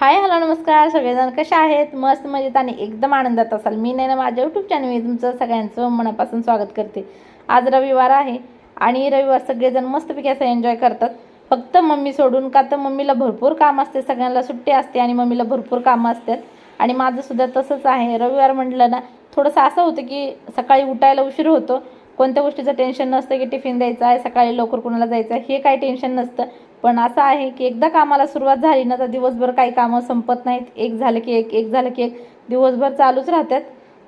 Hi hello नमस्कार. सगळेजण कसे आहेत? मस्त मजेत आणि एकदम आनंदात असाल. मी नाही ना माझ्या यूट्यूब चॅनलमध्ये तुमचं सगळ्यांचं मनापासून स्वागत करते. आज रविवार आहे आणि रविवार सगळेजण मस्तपैकी असं एन्जॉय करतात. फक्त मम्मी सोडून का तर मम्मीला भरपूर काम असते सगळ्यांना सुट्टी असते आणि मम्मीला भरपूर कामं असतात आणि माझं सुद्धा तसंच आहे. रविवार म्हटलं ना थोडंसं असं होतं की सकाळी उठायला उशीर होतो. कोणत्या गोष्टीचं टेन्शन नसतं की टिफिन द्यायचा आहे सकाळी लवकर कुणाला जायचं आहे हे काही टेन्शन नसतं. पण असं आहे की एकदा कामाला सुरुवात झाली ना तर दिवसभर काही कामं संपत नाहीत. एक झालं की एक एक झालं की एक. दिवसभर चालूच राहतात.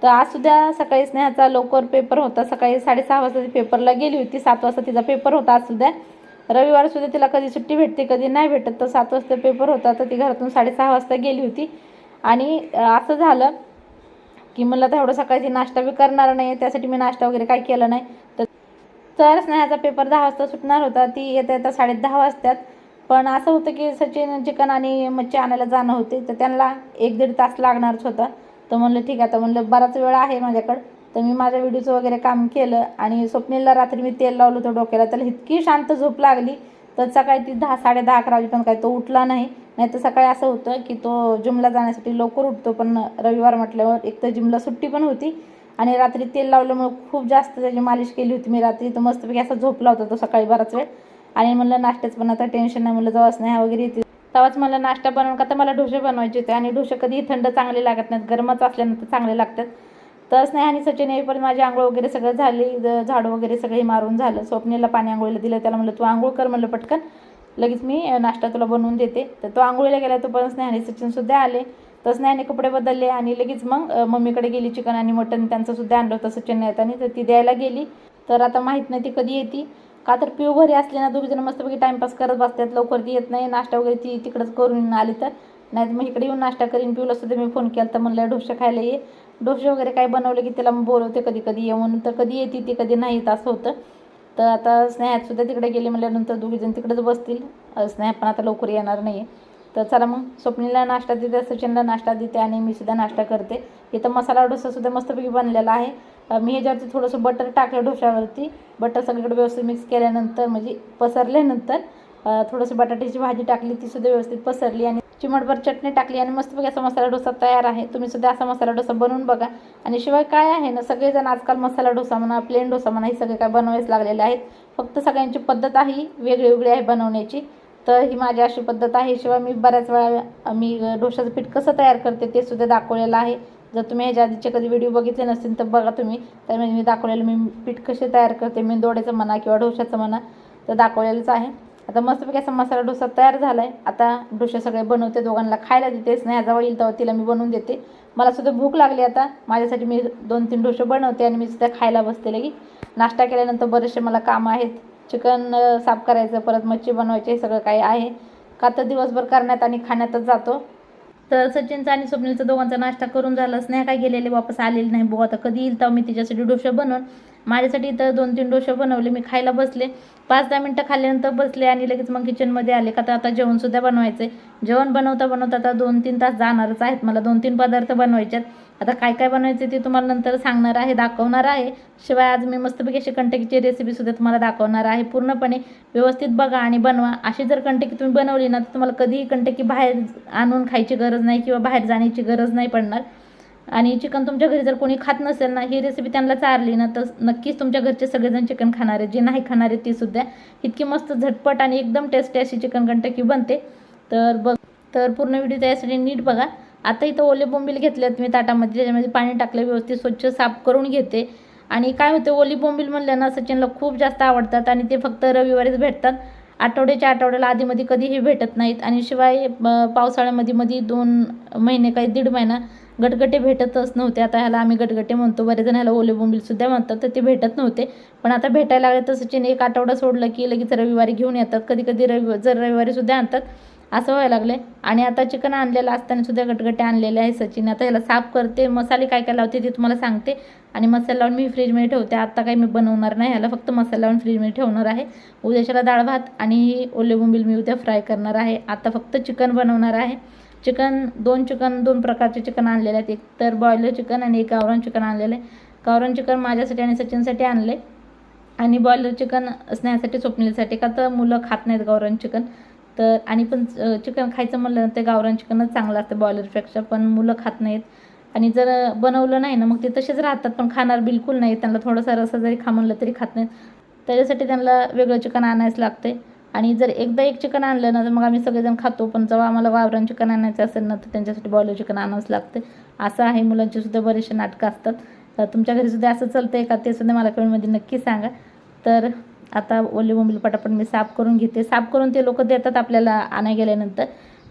तर आज सुद्धा सकाळी स्नेहाचा लवकर पेपर होता. सकाळी साडेसहा वाजता ती पेपरला गेली होती. सात वाजता तिचा पेपर होता आज सुद्धा. रविवार सुद्धा तिला कधी सुट्टी भेटते कधी नाही भेटत तर सात वाजता पेपर होता. तर ती घरातून साडेसहा वाजता गेली होती. आणि असं झालं की मला तर एवढं सकाळची नाश्ता बी करणार नाही. त्यासाठी मी नाश्ता वगैरे काही केला नाही. तर स्नेहाचा पेपर दहा वाजता सुटणार होता. ती येता येता साडे दहा वाजतात. पण असं होतं की सचिन चिकन आणि मच्छी आणायला जाणं होते. तर त्यांना एक दीड तास लागणारच होता. तर म्हणलं ठीक आहे. तर म्हणलं बराच वेळ आहे माझ्याकडं. तर मी माझ्या व्हिडिओचं वगैरे काम केलं आणि स्वप्नीलला रात्री मी तेल लावलं होतं डोक्याला. त्याला इतकी शांत झोप लागली. तर सकाळी ती दहा साडे दहा अकरा वाजेपर्यंत काय तो उठला नाही. नाही तर सकाळी असं होतं की तो जिमला जाण्यासाठी लवकर उठतो. पण रविवार म्हटल्यावर एक तर जिमला सुट्टी पण होती. आणि रात्री तेल लावल्यामुळे खूप जास्त त्याची मालिश केली होती. मी रात्री तर मस्तपैकी असा झोपला होता तो सकाळी बराच वेळ. आणि म्हणलं नाश्त्याचं पण आता टेन्शन नाही. म्हणलं जवळ स्नेहा वगैरे येते. तेव्हाच मला नाश्ता बनवून का तर मला डोसे बनवायचे होते. आणि डोसे कधीही थंड चांगले लागत नाहीत. गरमच असल्यानंतर चांगले लागतात. तर नाही आणि सचिन येईपर्यंत माझी आंघोळ वगैरे सगळं झाली. झाडू वगैरे सगळे मारून झालं. स्वप्नेला पाणी आंघोळीला दिलं. त्याला म्हणलं तू आंघोळ कर म्हणलं पटकन. लगेच मी नाश्ता तुला बनवून देते. तर तो आंघोळीला गेला तो पण स्नेहाने सचिनसुद्धा आले. तर स्नेहाने कपडे बदलले आणि लगेच मग मम्मीकडे गेली चिकन आणि मटन त्यांचं सुद्धा आणलं होतं सचिन येताना तर ती द्यायला गेली. तर आता माहीत नाही ती कधी येते. का तर पिऊ घरी असले ना दोघीजण मस्तपैकी टाईमपास करत बसतात लवकर ती येत नाही. नाश्ता वगैरे ती तिकडंच करून आली तर. नाही तर मग इकडे येऊन नाश्ता करीन पिऊला सुद्धा मी फोन केला तर म्हणलं डोसे खायला ये. डोसे वगैरे काय बनवले की त्याला मग बोलवते कधी कधी येऊन तर कधी येते ती कधी नाही येत असं होतं. तर आता स्नेहात सुद्धा तिकडे गेले म्हणल्यानंतर दोघीजण तिकडेच बसतील. स्नेहा पण आता लवकर येणार नाही आहे तर चला मग स्वप्नीला नाश्ता देते सचिनला नाश्ता देते आणि मी सुद्धा नाश्ता करते. इथं मसाला डोसासुद्धा मस्तपैकी बनलेला आहे. मी ह्याच्यावरती थोडंसं बटर टाकलं डोश्यावरती बटर सगळीकडे व्यवस्थित मिक्स केल्यानंतर म्हणजे पसरल्यानंतर थोडंसं बटाट्याची भाजी टाकली ती सुद्धा व्यवस्थित पसरली आणि चिमटभर चटणी टाकली आणि मस्तपैकी असा मसाला डोसा तयार आहे. तुम्ही सुद्धा असा मसाला डोसा बनवून बघा. आणि शिवाय काय आहे ना सगळेजण आजकाल मसाला डोसा म्हणा प्लेन डोसा म्हणा हे सगळे काय बनवायच लागलेले आहेत. फक्त सगळ्यांची पद्धत आहे वेगळी वेगळी आहे बनवण्याची. तर ही माझी अशी पद्धत आहे. शिवाय मी बऱ्याच वेळा मी डोशाचं पीठ कसं तयार करते ते सुद्धा दाखवलेलं आहे. जर तुम्ही ह्याच्या आधीचे कधी व्हिडिओ बघितले नसतील तर बघा तुम्ही. तर मी दाखवलेलं मी पीठ कसे तयार करते मी दोड्याचं म्हणा किंवा डोशाचं म्हणा तर दाखवलेलंच आहे. आता मस्तपैकी असा मसाला डोसा तयार झाला आहे आता डोसे सगळे बनवते दोघांना खायला देतेच नाही. जवळ येईल तेव्हा तिला मी बनवून देते. मला सुद्धा भूक लागली आता. माझ्यासाठी मी दोन तीन डोसे बनवते आणि मी सुद्धा खायला बसते लगी. नाश्ता केल्यानंतर बरेचसे मला कामं आहेत. चिकन साफ करायचं परत मच्छी बनवायची हे सगळं काही आहे. का तर दिवसभर करण्यात आणि खाण्यातच जातो. तर सचिनचा आणि स्वप्नीलचा दोघांचा नाश्ता करून झाला. स्नेहा काय गेलेले वापस आलेले नाही. भाऊ आता कधी येईल तर मी तिच्यासाठी डोसे बनवून. माझ्यासाठी इथं दोन तीन डोसे बनवले. मी खायला बसले. पाच दहा मिनटं खाल्ल्यानंतर बसले आणि लगेच मग किचनमध्ये आले. का तर आता जेवणसुद्धा बनवायचं आहे जेवण बनवता बनवता आता दोन तीन तास जाणारच आहेत. मला दोन तीन पदार्थ बनवायचे आहेत आता काय काय बनवायचं ते तुम्हाला नंतर सांगणार आहे दाखवणार आहे. शिवाय आज मी मस्तपैकी अशी कंटकीची रेसिपीसुद्धा तुम्हाला दाखवणार आहे. पूर्णपणे व्यवस्थित बघा आणि बनवा. अशी जर कंटकी तुम्ही बनवली ना तर तुम्हाला कधीही कंटकी बाहेर आणून खायची गरज नाही किंवा बाहेर जाण्याची गरज नाही पडणार. आणि चिकन तुमच्या घरी जर कोणी खात नसेल ना ही रेसिपी त्यांना चारली ना तर नक्कीच तुमच्या घरचे सगळेजण चिकन खाणारे जे नाही खाणार आहेत ती सुद्धा. इतकी मस्त झटपट आणि एकदम टेस्टी अशी चिकन कंटकी बनते. तर बघ तर पूर्ण व्हिडिओ त्यासाठी नीट बघा. आता इथं ओले बोंबील घेतलेत मी ताटामध्ये त्याच्यामध्ये पाणी टाकलं व्यवस्थित स्वच्छ साफ करून घेते. आणि काय होते ओली बोंबील म्हणलं ना सचिनला खूप जास्त आवडतात आणि ते फक्त रविवारीच भेटतात. आठवड्याच्या आठवड्याला आधीमध्ये कधीही भेटत नाहीत. आणि शिवाय पावसाळ्यामध्ये मध्ये दोन महिने काही दीड महिना गटगटे भेटतच नव्हते. आता ह्याला आम्ही गटगटे म्हणतो. बरेच जण ह्याला ओले बोंबीलसुद्धा म्हणतात तर ते भेटत नव्हते. पण आता भेटायला लागले तर सचिन एक आठवडा सोडलं की लगेच रविवारी घेऊन येतात. कधी कधी रवि जर रविवारीसुद्धा आणतात असं व्हायला लागले आणि आता चिकन आणलेलं असताना सुद्धा गटगटे आणलेले आहे सचिन. आता ह्याला साफ करते. मसाले काय काय लावते ते तुम्हाला सांगते. आणि मसाला लावून मी फ्रीजमध्ये ठेवते. आता काही मी बनवणार नाही. ह्याला फक्त मसाला लावून फ्रीजमध्ये ठेवणार आहे. उद्याच्याला डाळ भात आणि ओले बोंबील मी उद्या फ्राय करणार आहे. आता फक्त चिकन बनवणार आहे. चिकन दोन चिकन दोन प्रकारचे चिकन आणलेले आहेत. एक तर बॉयलर चिकन आणि एक गावरान चिकन आणलेलं आहे. गावरान चिकन माझ्यासाठी आणि सचिनसाठी आणले आणि बॉयलर चिकन स्नेहासाठी स्वप्नीलसाठी. का तर मुलं खात नाहीत गावरान चिकन तर आणि पण चिकन खायचं म्हणलं तर गावरान चिकनच चांगलं असतं बॉयलरपेक्षा पण मुलं खात नाहीत. आणि जर बनवलं नाही ना मग ते तसेच राहतात पण खाणार बिलकुल नाही. त्यांना थोडासा रसा जरी खा म्हणलं तरी खात नाहीत. त्याच्यासाठी त्यांना वेगळं चिकन आणायच लागते आणि जर एकदा एक चिकन आणलं ना तर मग आम्ही सगळेजण खातो. पण जेव्हा आम्हाला गावरान चिकन आणायचं असेल ना तर त्यांच्यासाठी बॉयलर चिकन आणावंच लागते असं आहे मुलांची सुद्धा बरेचसे नाटकं असतात. तर तुमच्या घरीसुद्धा असं चालतं आहे का? ते सुद्धा मला कमेंटमध्ये नक्की सांगा. तर आता ओली बोंबील पटापट मी साफ करून घेते. साफ करून ते लोक देतात आपल्याला आणाय गेल्यानंतर.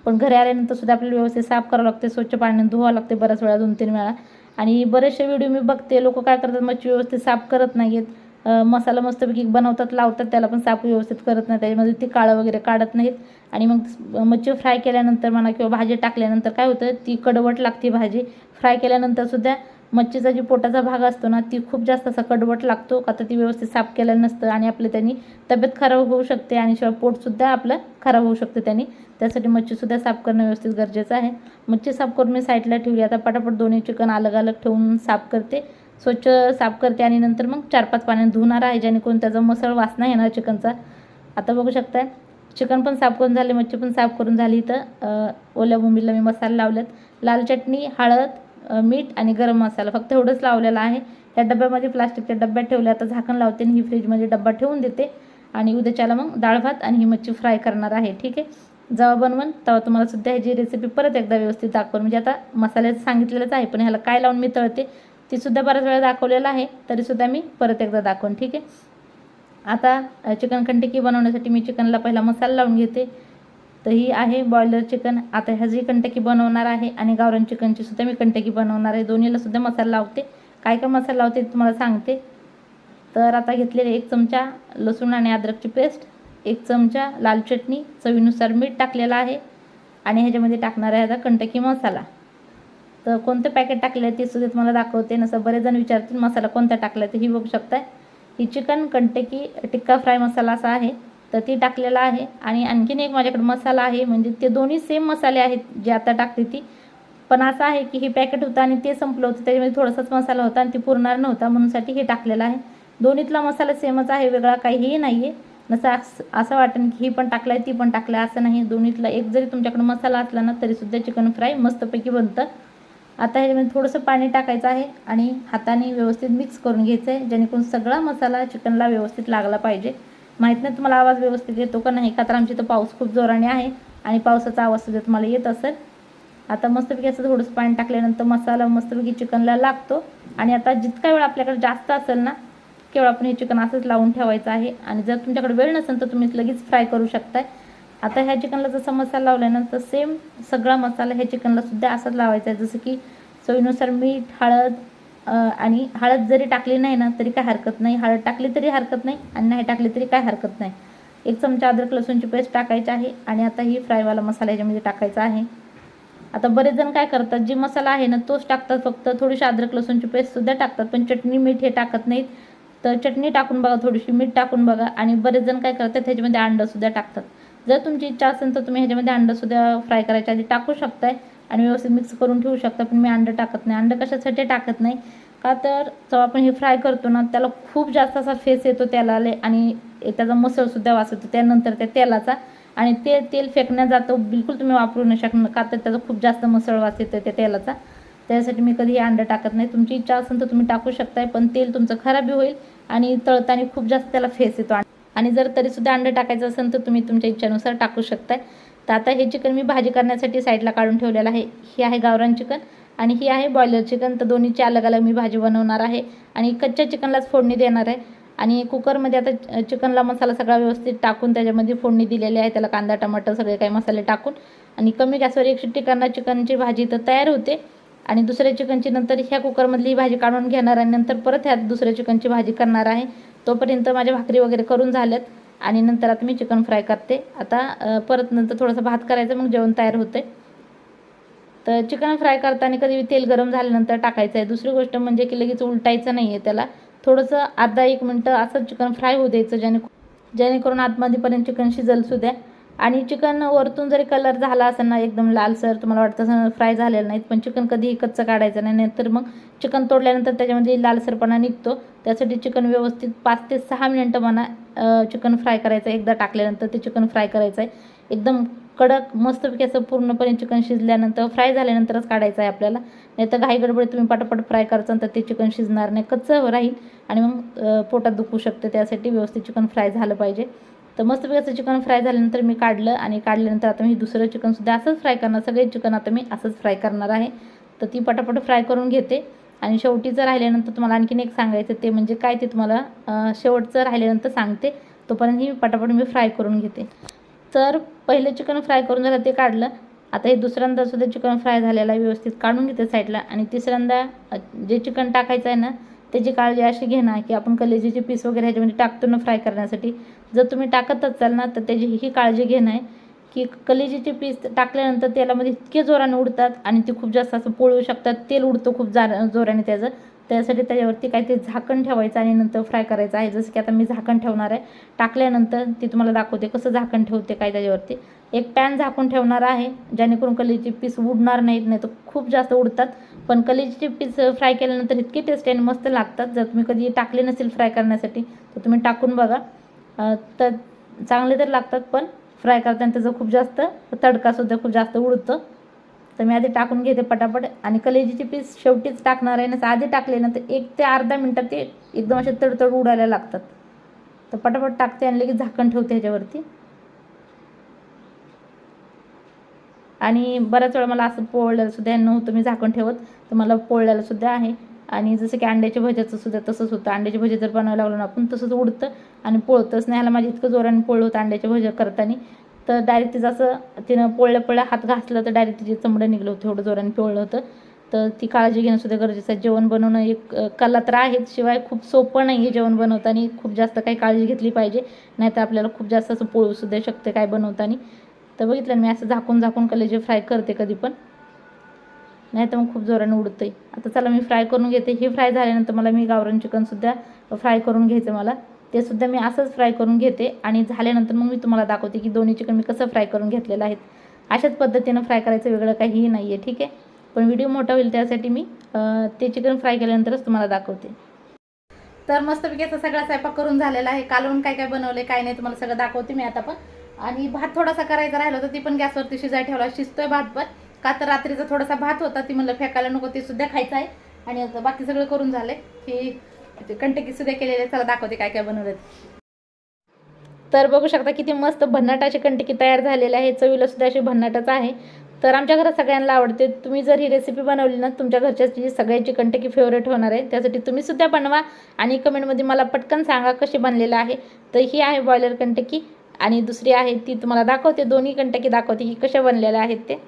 पण घरी आल्यानंतर सुद्धा आपल्याला व्यवस्थित साफ करावं लागते स्वच्छ पाण्याने धुवावं लागते बऱ्याच वेळा दोन तीन वेळा. आणि बरेचसे व्हिडिओ मी बघते. लोक काय करतात मच्छी व्यवस्थित साफ करत नाही आहेत मसाला मस्तपैकी बनवतात लावतात त्याला पण साफ व्यवस्थित करत नाही त्याच्यामध्ये ती काळं वगैरे काढत नाहीत. आणि मग मच्छी फ्राय केल्यानंतर म्हणा किंवा भाजी टाकल्यानंतर काय होतं ती कडवट लागते भाजी. फ्राय केल्यानंतर सुद्धा मच्छीचा जी पोटाचा भाग असतो ना ती खूप जास्त असा कडवट लागतो का तर ती व्यवस्थित साफ केलेलं नसतं आणि आपलं त्यांनी तब्येत खराब होऊ शकते आणि शिवाय पोटसुद्धा आपलं खराब होऊ शकते त्यांनी. त्यासाठी मच्छीसुद्धा साफ करणं व्यवस्थित गरजेचं आहे. मच्छी साफ करून मी साईडला ठेवली. आता पटापट दोन्ही चिकन अलग अलग ठेवून साफ करते. स्वच्छ साफ करते आणि नंतर मग चार पाच पाण्याने धुणार आहे जेणेकरून त्याचा मसळ वासना येणार चिकनचा. आता बघू शकताय चिकन पण साफ करून झाले मच्छी पण साफ करून झाली. तर ओल्या बोंबीला मी मसाला लावलेत. लाल चटणी हळद मीठ आणि गरम मसाला फक्त एवढंच लावलेलं आहे. त्या डब्यामध्ये प्लास्टिकच्या डब्यात ठेवल्या आता झाकण लावते आणि ही फ्रीजमध्ये डब्बा ठेवून देते. आणि उद्याच्याला मग डाळ भात आणि ही मच्छी फ्राय करणार आहे. ठीक आहे? जेव्हा बनवून तेव्हा तुम्हाला सुद्धा ह्याची रेसिपी परत एकदा व्यवस्थित दाखवून म्हणजे आता मसाल्याचं सांगितलेलंच आहे पण ह्याला काय लावून मी तळते तीसुद्धा बऱ्याच वेळा दाखवलेलं आहे. तरीसुद्धा मी परत एकदा दाखवून ठीक आहे? आता चिकन कंटिकी बनवण्यासाठी मी चिकनला पहिला मसाला लावून घेते. तर ही आहे बॉयलर चिकन आता ह्याची कंटकी बनवणार आहे आणि गावरान चिकनची सुद्धा मी कंटकी बनवणार आहे. दोन्हीला सुद्धा मसाला लावते. काय काय मसाला लावते तुम्हाला सांगते. तर आता घेतलेले एक चमचा लसूण आणि अद्रकची पेस्ट एक चमचा लाल चटणी चवीनुसार मीठ टाकलेलं आहे आणि ह्याच्यामध्ये टाकणार आहे आता कंटकी मसाला. तर कोणतं पॅकेट टाकलं आहे ते सुद्धा तुम्हाला दाखवते. नसं बरेच जण विचारतील मसाला कोणता टाकला आहे तर ही बघू शकताय. ही chicken Kentucky tikka fry masala असा आहे. तर ती टाकलेला आहे. आणि आणखीन एक माझ्याकडे मसाला आहे. म्हणजे ते दोन्ही सेम मसाले आहेत जे आता टाकते ती. पण असं आहे की हे पॅकेट होतं आणि ते संपलं होतं. त्याच्यामध्ये थोडासाच मसाला होता आणि ते पुरणार नव्हता. म्हणूनसाठी हे टाकलेलं आहे. दोन्हीतला मसाला सेमच आहे. वेगळा काहीही नाही आहे नसं असं वाटेल की ही पण टाकलं आहे ती पण टाकलं आहे असं नाही दोन्हीतला एक जरी तुमच्याकडे मसाला असला ना तरीसुद्धा चिकन फ्राय मस्तपैकी बनतं. आता ह्याच्यामध्ये थोडंसं पाणी टाकायचं आहे आणि हाताने व्यवस्थित मिक्स करून घ्यायचं आहे जेणेकरून सगळा मसाला चिकनला व्यवस्थित लागला पाहिजे. माहीत नाही तुम्हाला आवाज व्यवस्थित येतो का नाही का तर आमच्या इथं पाऊस खूप जोराने आहे आणि पावसाचा आवाज सुद्धा तुम्हाला येत असेल. आता मस्तपैकी असं थोडंसं पाणी टाकल्यानंतर मसाला मस्तपैकी चिकनला लागतो. आणि आता जितका वेळ आपल्याकडे जास्त असेल ना केवळ आपण हे चिकन असंच लावून ठेवायचं आहे. आणि जर तुमच्याकडे वेळ नसेल तर तुम्ही लगेच फ्राय करू शकताय. आता ह्या चिकनला जसा मसाला लावल्यानंतर सेम सगळा मसाला ह्या चिकनला सुद्धा असाच लावायचा आहे. जसं की चवीनुसार मीठ हळद आणि हळद जरी टाकली नाही ना तरी काय हरकत नाही. हळद टाकली तरी हरकत नाही आणि नाही टाकली तरी काय हरकत नाही. एक चमचा अद्रक लसूणची पेस्ट टाकायची आहे आणि आता ही फ्रायवाला मसाला याच्यामध्ये टाकायचा आहे. आता बरेच जण काय करतात जी मसाला आहे ना तोच टाकतात फक्त. थोडीशी अद्रक लसूणची पेस्टसुद्धा टाकतात पण चटणी मीठ हे टाकत नाहीत. तर चटणी टाकून बघा थोडीशी मीठ टाकून बघा आणि बरेच जण काय करतात ह्याच्यामध्ये अंडंसुद्धा टाकतात. जर तुमची इच्छा असेल तर तुम्ही ह्याच्यामध्ये अंडंसुद्धा फ्राय करायच्या आधी टाकू शकताय. आणि व्यवस्थित मिक्स करून ठेवू शकता पण मी अंडं टाकत नाही. अंडं कशासाठी टाकत नाही? का तर जेव्हा आपण हे फ्राय करतो ना त्याला खूप जास्त असा फेस येतो त्याला आणि त्याचा मसळसुद्धा वास येतो. त्यानंतर त्या तेलाचा आणि ते तेल फेकण्यात जातं बिलकुल तुम्ही वापरू न शकणार. का तर त्याचा खूप जास्त मसळ वास येतो त्या तेलाचा. त्यासाठी मी कधी अंडं टाकत नाही. तुमची इच्छा असेल तर तुम्ही टाकू शकताय पण तेल तुमचं खराबी होईल आणि तळताना खूप जास्त त्याला फेस येतो. आणि जर तरीसुद्धा अंडं टाकायचं असेल तर तुम्ही तुमच्या इच्छेनुसार टाकू शकताय. तर आता हे चिकन मी भाजी करण्यासाठी साईडला काढून ठेवलेलं आहे. ही आहे गावरान चिकन आणि ही आहे बॉयलर चिकन. तर दोन्हीची अलग अलग मी भाजी बनवणार आहे आणि कच्च्या चिकनलाच फोडणी देणार आहे. आणि कुकरमध्ये आता चिकनला मसाला सगळा व्यवस्थित टाकून त्याच्यामध्ये फोडणी दिलेली आहे. त्याला कांदा टमाटर सगळे काही मसाले टाकून. आणि कमी गॅसवर एक शिट्टी करणार चिकनची भाजी तर तयार होते. आणि दुसऱ्या चिकनची नंतर ह्या कुकरमधली भाजी काढून घेणार आणि नंतर परत ह्यात दुसऱ्या चिकनची भाजी करणार आहे. तोपर्यंत माझ्या भाकरी वगैरे करून झाल्यात. आणि नंतर आता मी चिकन फ्राय करते. आता परत नंतर थोडंसं भात करायचं मग जेवण तयार होते तर चिकन फ्राय करताना कधी तेल गरम झाल्यानंतर टाकायचं आहे दुसरी गोष्ट म्हणजे की लगेच उलटायचं नाही आहे त्याला. थोडंसं अर्धा एक मिनटं असं चिकन फ्राय होऊ द्यायचं जेणे जेणेकरून आतमध्येपर्यंत चिकन शिजल द्या आणि चिकन वरतून जरी कलर झाला असेल ना एकदम लालसर तुम्हाला वाटतं फ्राय झालेलं नाहीत पण चिकन कधीही कच्चं काढायचं नाही नाहीतर मग चिकन तोडल्यानंतर त्याच्यामध्ये लालसरपणा निघतो. त्यासाठी चिकन व्यवस्थित पाच ते सहा मिनटं म्हणा चिकन फ्राय करायचं. एकदा टाकल्यानंतर ते चिकन फ्राय करायचं आहे एकदम कडक मस्तपैकी असं पूर्णपणे चिकन शिजल्यानंतर फ्राय झाल्यानंतरच काढायचं आहे आपल्याला. नाही तर घाई गडबडी तुम्ही पटापट फ्राय करायचं तर ते चिकन शिजणार नाही. कच्चं राहील आणि मग पोटात दुखू शकते. त्यासाठी व्यवस्थित चिकन फ्राय झालं पाहिजे. तर मस्तपैकी असं चिकन फ्राय झाल्यानंतर मी काढलं आणि काढल्यानंतर आता मी दुसरं चिकनसुद्धा असंच फ्राय करणार. सगळे चिकन आता मी असंच फ्राय करणार आहे. तर ती पटापट फ्राय करून घेते. आणि शेवटीचं राहिल्यानंतर तुम्हाला आणखीन एक सांगायचं ते म्हणजे काय ते तुम्हाला शेवटचं राहिल्यानंतर सांगते. तोपर्यंत ही पटापट मी फ्राय करून घेते. तर पहिलं चिकन फ्राय करून झालं ते काढलं आता हे दुसऱ्यांदा सुद्धा चिकन फ्राय झालेलं आहे व्यवस्थित काढून घेते साईडला आणि तिसऱ्यांदा जे चिकन टाकायचं आहे ना त्याची काळजी अशी घेणार की आपण कलेजीचे पीस वगैरे ह्याच्यामध्ये टाकतो ना फ्राय करण्यासाठी. जर तुम्ही टाकत असाल ना तर त्याची ही काळजी घेणं आहे की कलेजीचे पीस टाकल्यानंतर तेलामध्ये इतके जोराने उडतात आणि ते खूप जास्त असं पोळू शकतात. तेल उडतं खूप जा जोराने त्याचं. त्यासाठी त्याच्यावरती काहीतरी झाकण ठेवायचं आणि नंतर फ्राय करायचं आहे. जसं की आता मी झाकण ठेवणार आहे. टाकल्यानंतर ती तुम्हाला दाखवते कसं झाकण ठेवते काय त्याच्यावरती. एक पॅन झाकून ठेवणार आहे जेणेकरून कलेजीचे पीस उडणार नाहीत नाही तर खूप जास्त उडतात. पण कलेजीचे पीस फ्राय केल्यानंतर इतके टेस्टी आणि मस्त लागतात. जर तुम्ही कधी टाकले नसेल फ्राय करण्यासाठी तर तुम्ही टाकून बघा. तर चांगले तर लागतात पण फ्राय करताना त्याचं खूप जास्त तडकासुद्धा खूप जास्त उडतं. तर मी आधी टाकून घेते पटापट. आणि कलेजीचे पीस शेवटीच टाकणार आहे ना आधी टाकले ना तर एक ते अर्धा मिनटात ते एकदम असे तडतड उडायला लागतात. तर पटापट टाकते आणि लगेच झाकण ठेवते ह्याच्यावरती. आणि बऱ्याच वेळा मला असं पोळल्याला सुद्धा नव्हतं मी झाकण ठेवत तर मला पोळल्याला सुद्धा आहे. आणि जसं की अंड्याच्या भज्याचं सुद्धा तसंच होतं. अंड्याचे भजे जर बनवायला लागलो ना आपण तसंच उडतं आणि पोळतंच नाही. ह्याला माझं इतकं जोराने पोळलं होतं अंड्याच्या भज्या करताना. तर डायरेक्ट तिचं असं तिनं पोळल्या पोळल्या हात घासला तर डायरेक्ट तिचे चमडं निघलं होतं. एवढं जोराने पोळलं होतं. तर ती काळजी घेणं सुद्धा गरजेचं आहे. जेवण बनवणं एक कला तर आहेच. शिवाय खूप सोपं नाही आहे जेवण बनवताना. खूप जास्त काही काळजी घेतली पाहिजे. नाहीतर आपल्याला खूप जास्त असं पोळूसुद्धा शकते काय बनवताना. तर बघितलं मी असं झाकून झाकून कलेजे फ्राय करते कधी पण. नाही तर मग खूप जोराने उडतं आहे आता चला मी फ्राय करून घेते. हे फ्राय झाल्यानंतर मला मी गावरान चिकनसुद्धा फ्राय करून घ्यायचं मला. ते सुद्धा मी असंच फ्राय करून घेते आणि झाल्यानंतर मग मी तुम्हाला दाखवते की दोन्ही चिकन मी कसं फ्राय करून घेतलेलं आहेत. अशाच पद्धतीनं फ्राय करायचं वेगळं काहीही नाही आहे ठीक आहे? पण व्हिडिओ मोठा होईल त्यासाठी मी ते चिकन फ्राय केल्यानंतरच तुम्हाला दाखवते. तर मस्तपैकी असा सगळा स्वयंपाक करून झालेला आहे. कालवून काय काय बनवले काय नाही तुम्हाला सगळं दाखवते मी आता पण. आणि भात थोडासा करायचा राहिला होता ती पण गॅसवरती शिजाय ठेवला. शिजतोय भात पण. का तर रात्रीचा थोडासा भात होता ती म्हणलं फेकायला नको ते सुद्धा खायचं आहे. आणि बाकी सगळं करून झालं की कंटकी सुद्धा केलेले चला दाखवते काय काय बनवले तर बघू शकता किती मस्त भन्नाटाची कंटकी तयार झालेली आहे. चवीला सुद्धा अशी भन्नाटच आहे. तर आमच्या घरात सगळ्यांना आवडते. तुम्ही जर ही रेसिपी बनवली ना तुमच्या घरच्याची सगळ्यांची कंटकी फेवरेट होणार आहे त्यासाठी तुम्ही सुद्धा बनवा आणि कमेंटमध्ये मला पटकन सांगा कशी बनलेलं आहे. तर ही आहे बॉयलर कंटकी आणि दुसरी आहे ती तुम्हाला दाखवते. दोन्ही कंटकी दाखवते की कशा बनलेल्या आहेत ते.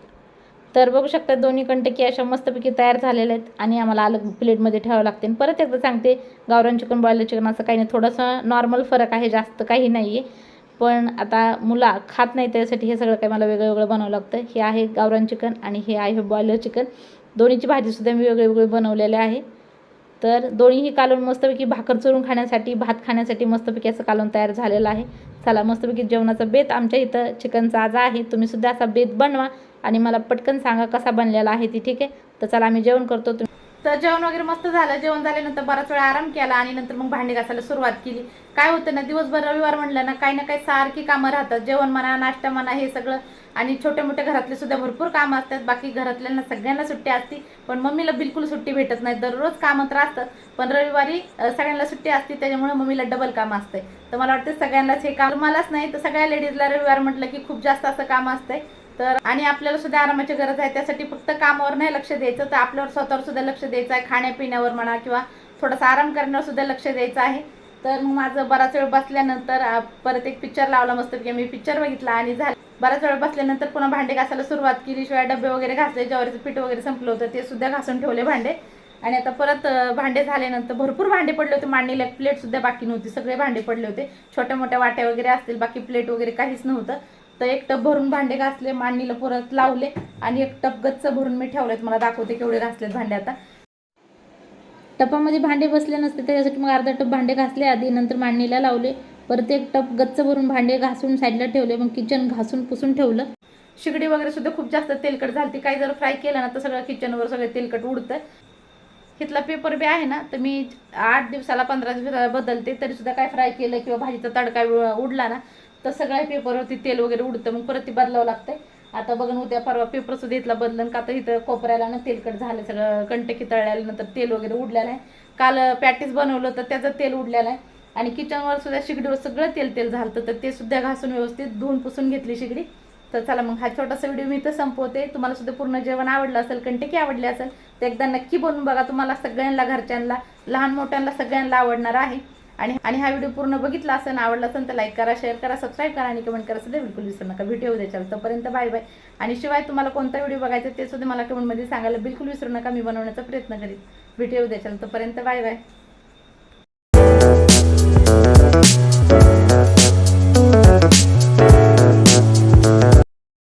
तर बघू शकता दोन्ही कंटकी अशा मस्तपैकी तयार झालेल्या आहेत आणि आम्हाला अलग प्लेटमध्ये ठेवावं लागते. आणि परत एकदा सांगते गावरान चिकन बॉयलर चिकन असं काही नाही. थोडंसं नॉर्मल फरक आहे जास्त काही नाही आहे पण आता मुला खात नाही त्यासाठी हे सगळं काही मला वेगळं वेगळं बनावं लागतं. हे आहे गावरान चिकन आणि हे आहे बॉयलर चिकन दोन्हीची भाजीसुद्धा मी वेगळे वेगळी बनवलेले आहे. तर दोन्हीही कालवण मस्तपैकी भाकर चुरून खाण्यासाठी भात खाण्यासाठी मस्तपैकी असं कालवण तयार झालेलं आहे. चला मस्तपैकी जेवणाचा बेत आमच्या इथं चिकनचा आज आहे. तुम्ही सुद्धा असा बेत बनवा आणि मला पटकन सांगा कसा बनलेला आहे ती ठीक आहे? तर चला आम्ही जेवण करतो. तुम्ही तर जेवण वगैरे मस्त झालं. जेवण झाल्यानंतर बराच वेळ आराम केला आणि नंतर मग भांडी घासायला सुरुवात केली. काय होतं ना दिवसभर रविवार म्हणलं ना काही ना काही सारखी कामं राहतात. जेवण म्हणा नाश्ता म्हणा हे सगळं. आणि छोटे मोठे घरातले सुद्धा भरपूर कामं असतात. बाकी घरातल्यांना सगळ्यांना सुट्टी असती. पण मम्मीला बिलकुल सुट्टी भेटत नाही. दररोज कामं तर असतात. पण रविवारी सगळ्यांना सुट्टी असते. त्याच्यामुळे मम्मीला डबल काम असते तर मला वाटतं सगळ्यांनाच हे काम मलाच नाही. तर सगळ्या लेडीजला रविवार म्हटलं की खूप जास्त असं काम असतंय. तर आणि आपल्याला सुद्धा आरामाची गरज आहे. त्यासाठी फक्त कामावर नाही लक्ष द्यायचं. तर आपल्यावर स्वतःवर सुद्धा लक्ष द्यायचं आहे. खाण्यापिण्यावर म्हणा किंवा थोडासा आराम करण्यावर सुद्धा लक्ष द्यायचं आहे. तर मग माझं बराच वेळ बसल्यानंतर परत एक पिक्चर लावला मस्त की मी पिक्चर बघितला आणि झालं. बराच वेळ बसल्यानंतर पुन्हा भांडे घासायला सुरुवात केली. शिवाय डबे वगैरे घासले ज्वारीचं पीठ वगैरे संपलं होतं ते सुद्धा घासून ठेवले भांडे. आणि आता परत भांडे झाल्यानंतर भरपूर भांडे पडले होते. मांडणीला प्लेट सुद्धा बाकी नव्हती. सगळे भांडे पडले होते. छोट्या मोठ्या वाट्या वगैरे असतील बाकी प्लेट वगैरे काहीच नव्हतं. तर एक टप भरून भांडे घासले मांडणीला परत लावले आणि एक टप गच्च भरून मी ठेवलेत. मला दाखवते केवढे घासलेत भांडे आता. टपामध्ये भांडे बसले नसते त्याच्यासाठी मग अर्धा टप भांडे घासले आधी नंतर मांडणीला लावले. परत एक टप गच्च भरून भांडे घासून साईडला ठेवले मग किचन घासून पुसून ठेवलं. शिगडी वगैरे सुद्धा खूप जास्त तेलकट झाली काही जर फ्राय केलं ना तर सगळं किचनवर सगळं तेलकट उडतं. तिथला पेपर बी आहे ना तर मी आठ दिवसाला पंधरा दिवसाला बदलते तरी सुद्धा काय फ्राय केलं किंवा भाजीचा तडका उडला ना तर सगळ्या पेपरवरती तेल वगैरे उडतं. मग परत ती बदलावं लागतंय. आता बघून उद्या परवा पेपर सुद्धा इथला बदलन का तर इथं कोपऱ्याला ना तेलकट झालं सगळं कंटकी तळल्यानंतर तेल वगैरे उडलेलं आहे. काल पॅटीस बनवलं तर त्याचं तेल उडलेलं आहे. आणि किचनवर सुद्धा शिगडीवर सगळं तेल तेल झालं तर ते सुद्धा घासून व्यवस्थित धुवून पुसून घेतली शिगडी. तर चला मग हा छोटासा व्हिडिओ मी इथं संपवते. तुम्हाला सुद्धा पूर्ण जेवण आवडलं असेल कंटेकी आवडले असेल तर एकदा नक्की बनवून बघा. तुम्हाला सगळ्यांना घरच्यांना लहान मोठ्यांना सगळ्यांना आवडणार आहे. आणि आणि हा व्हिडिओ पूर्ण बघितला असेल आवडला असेल तर लाईक करा शेअर करा सबस्क्राईब करा आणि कमेंट करा. सुद्धा बिलकुल विसरू नका. व्हिडिओ द्यायच्या तोपर्यंत बाय बाय आणि शिवाय तुम्हाला कोणता व्हिडिओ बघायचा ते सुद्धा मला कमेंटमध्ये सांगायला बिलकुल विसरू नका. मी बनवण्याचा प्रयत्न करीन. व्हिडिओ द्यायच्या तोपर्यंत बाय बाय